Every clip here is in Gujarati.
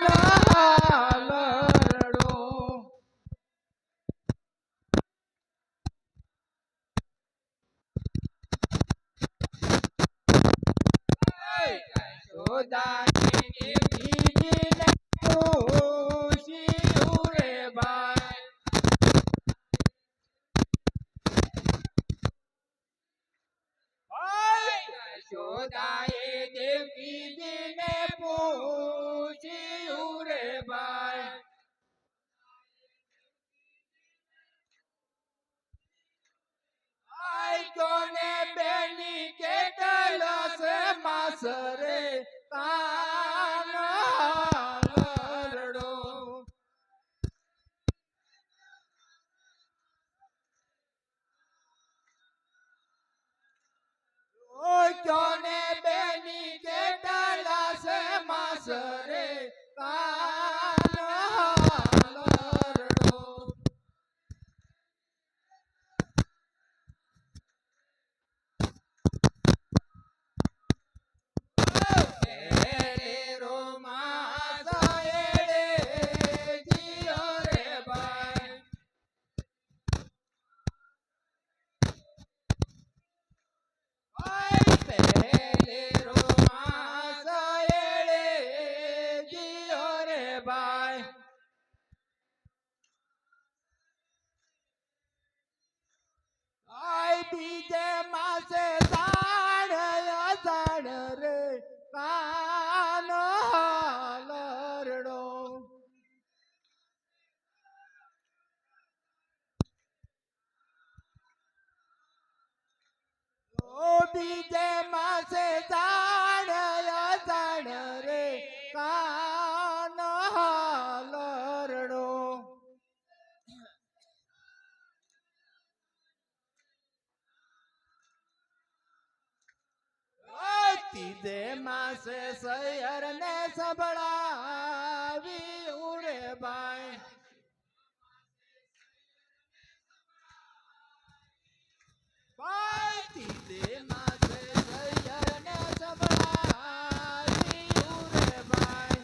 No! Bye. તીજે માસે સૈયર ને સબળાવી ઉડે ભાઈ. ભાઈ તીજે માસે સૈયર ને સબળાવી ઉડે ભાઈ.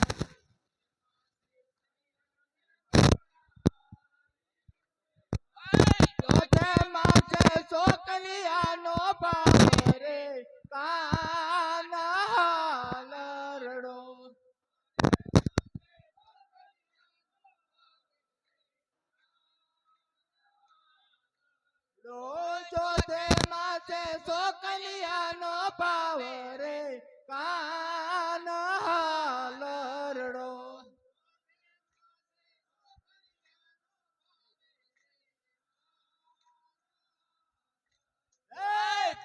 ચોથે માસે સોકલિયાનો પાવે લો ચોથે માથે સોકલિયાનો પાવે રે કાન હાલરડો.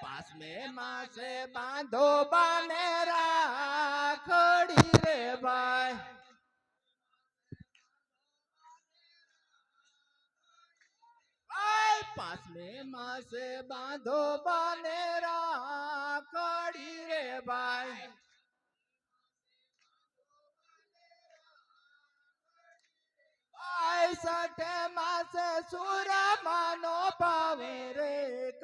પાસ પાસમે માસે બાંધો બાને આય પાસમે માસે બાંધો બાને રાખડી રે ભાઈ આય સઠે માસે સુરમાનો પાવે રે કાન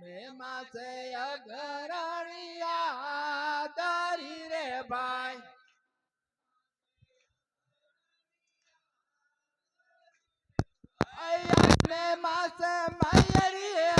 ભાઈ સાતમે માસે અગરણિયા દારી રે ભાઈ આયાને માસે મયરી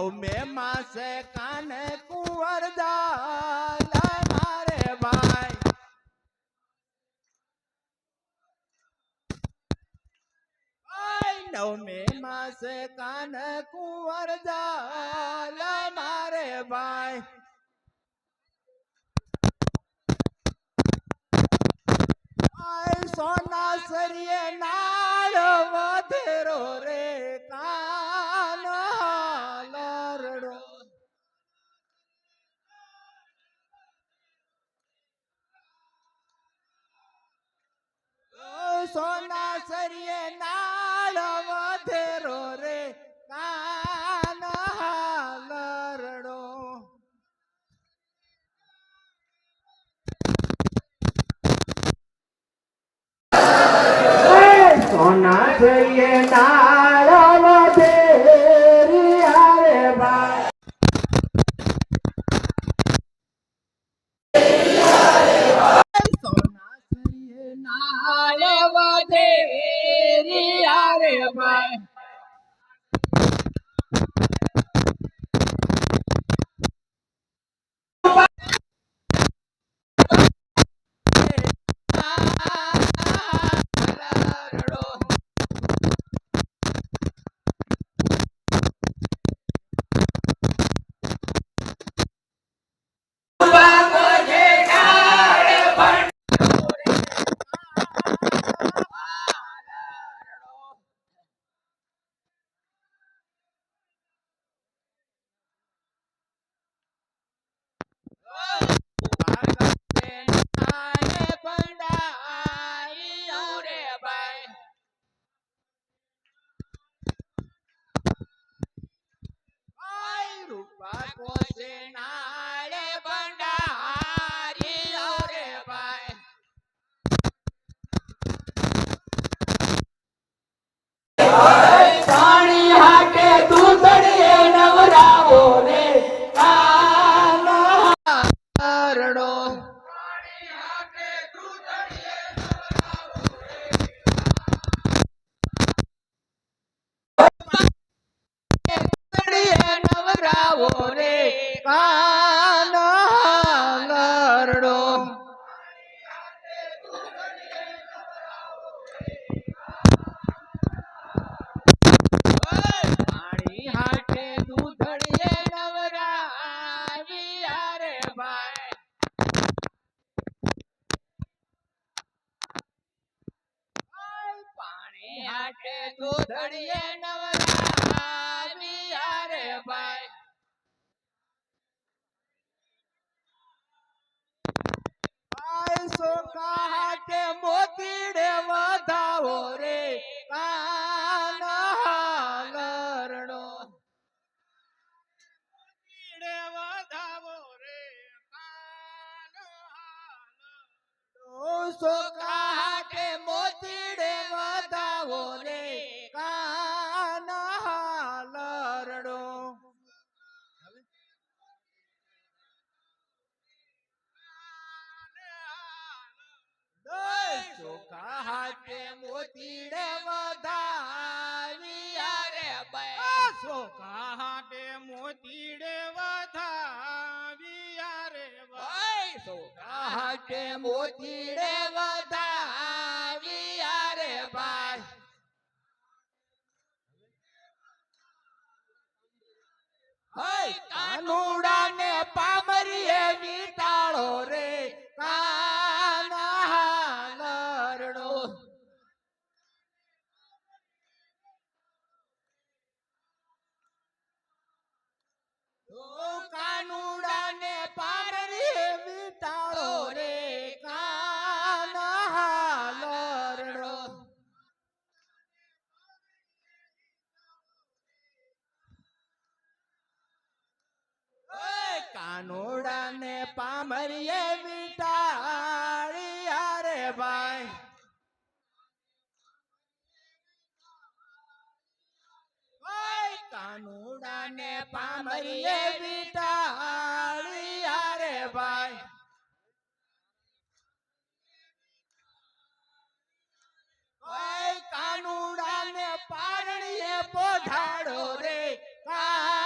जाऊ में माँ से कान कुंवर मारे भाई। नौ में माँ से कान कुंवर मारे भाई। सोना सरिए नाल वाधेरो रे দিয়ে કરીએ વિટાળી રે ભાઈ. ભાઈ કાનુડા ને પારણીએ પોઢાડો રે. કા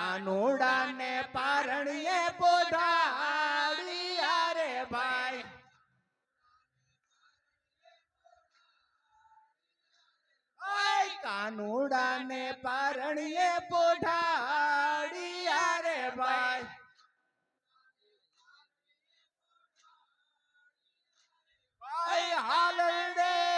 कानूड़ा ने पारणिए पोधारिया रे भाई ओए कानूड़ा ने पारणिए पोधारिया रे भाई ओए हालदे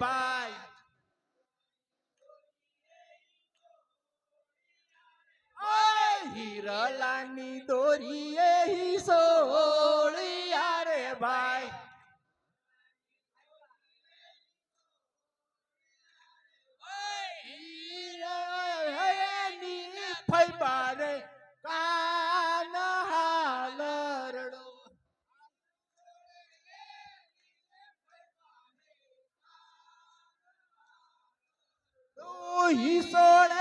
বাবা તું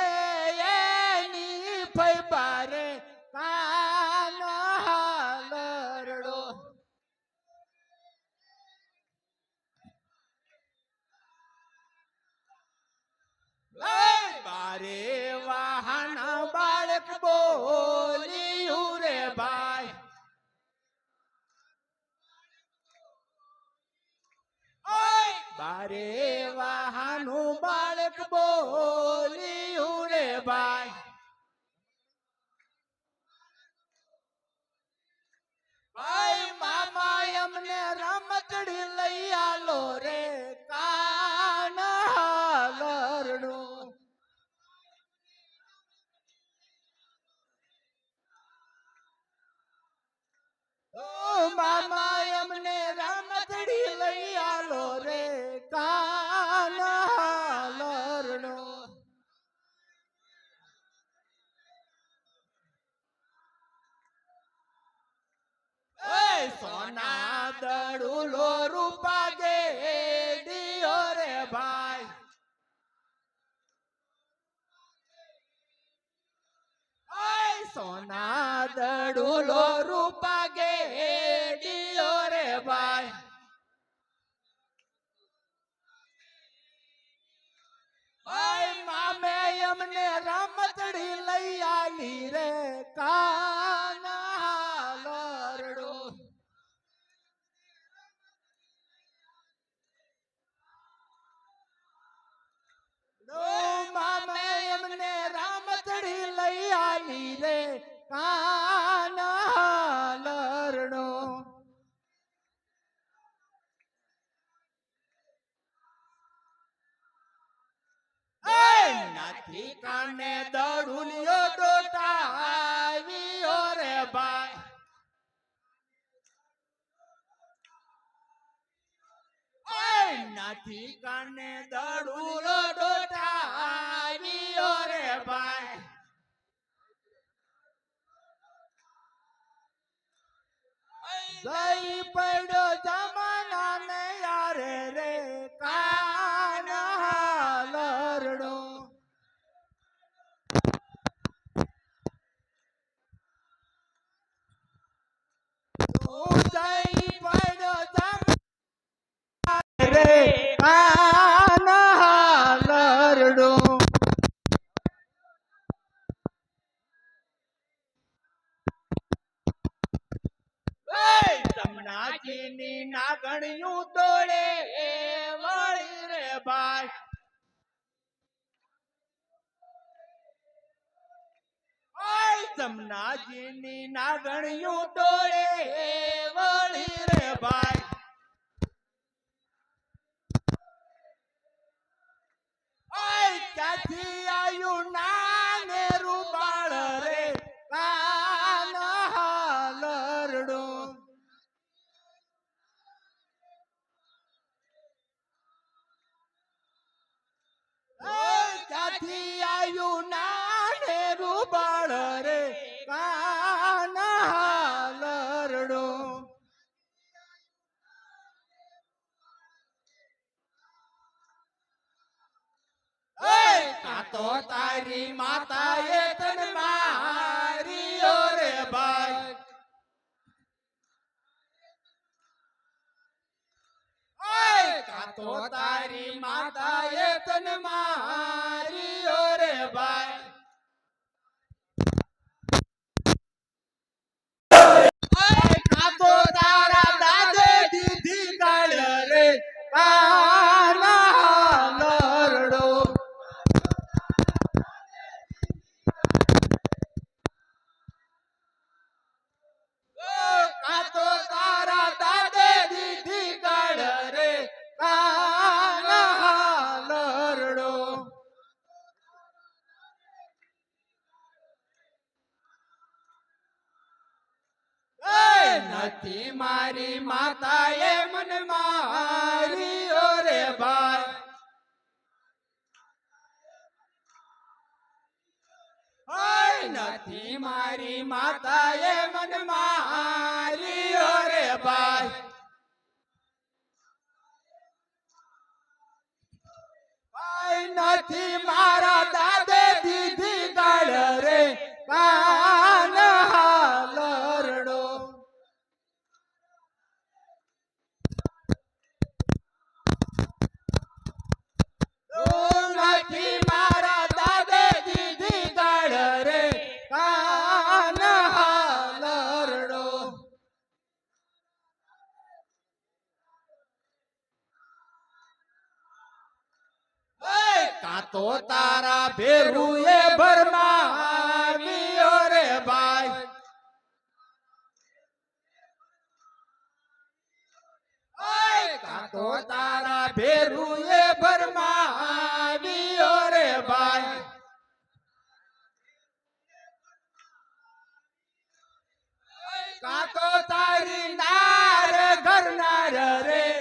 મામા રામચડી લઈ આલો રે. સોના દડુલો રૂપા રામતડી લઈ આલી રે કાન નથી નાથી કાને દડુલિયો ડોટા આવ્યો રે ભાઈ. નાથી કાને દડુલો ડોટા આવ્યો રે ભાઈ. જઈ પડ્યો જમાના ને યારે રે કાન હાલરડો. જઈ પડ્યો જમાના જમનાજીની નાગણિયું દોડે વાળી રે ભાઈ. જમનાજીની નાગણિયું દોડે વળી રે ભાઈ. ક્યાંથી આયું નાને નથી મારી એ મન મારી રે ભાઈ. ભાઈ નથી મારા तो तारा फेरू ये भरमा रे भाई। तो तारा फेरू ये भरमा रे भाई। का तो तारी नार घर नार रे।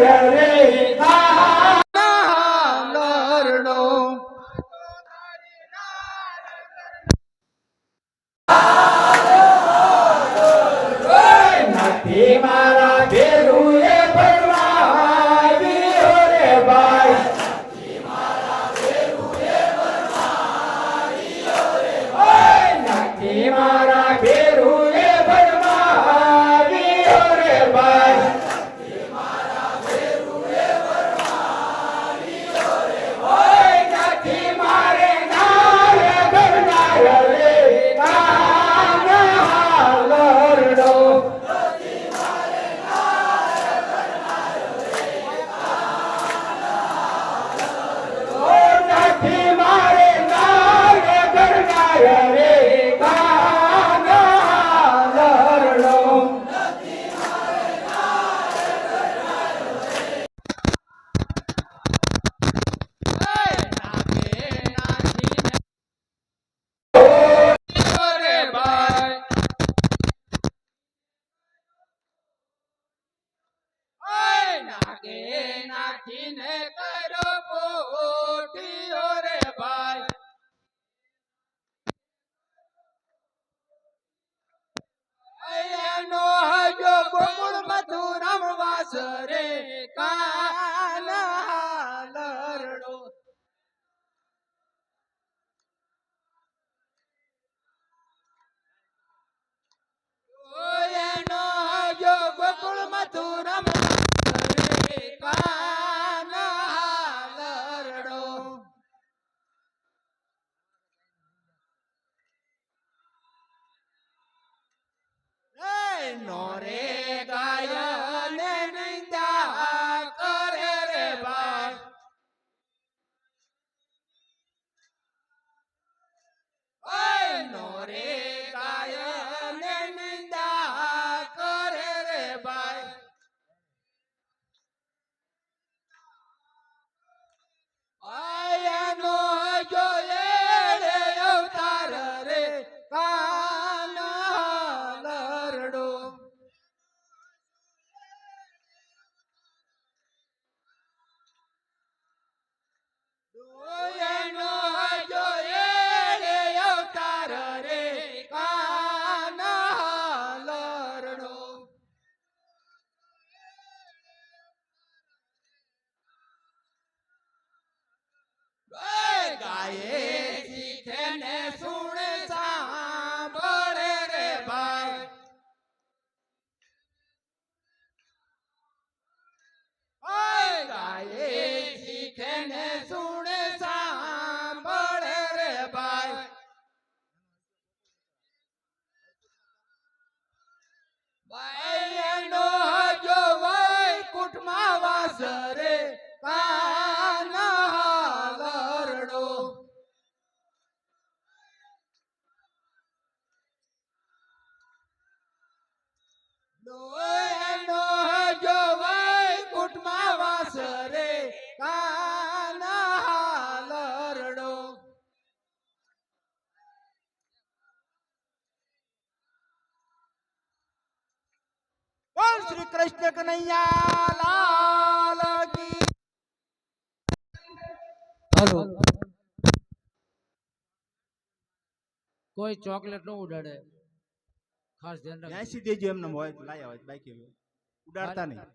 Yeah. કૃષ્ણ કનૈયા લાલ હલો. કોઈ ચોકલેટ ન ઉડાડે. ખાસ ધ્યાન રાખજો. એસી દેજો એમને હોય તો લાયા હોય બાકી ઉડાડતા નહીં.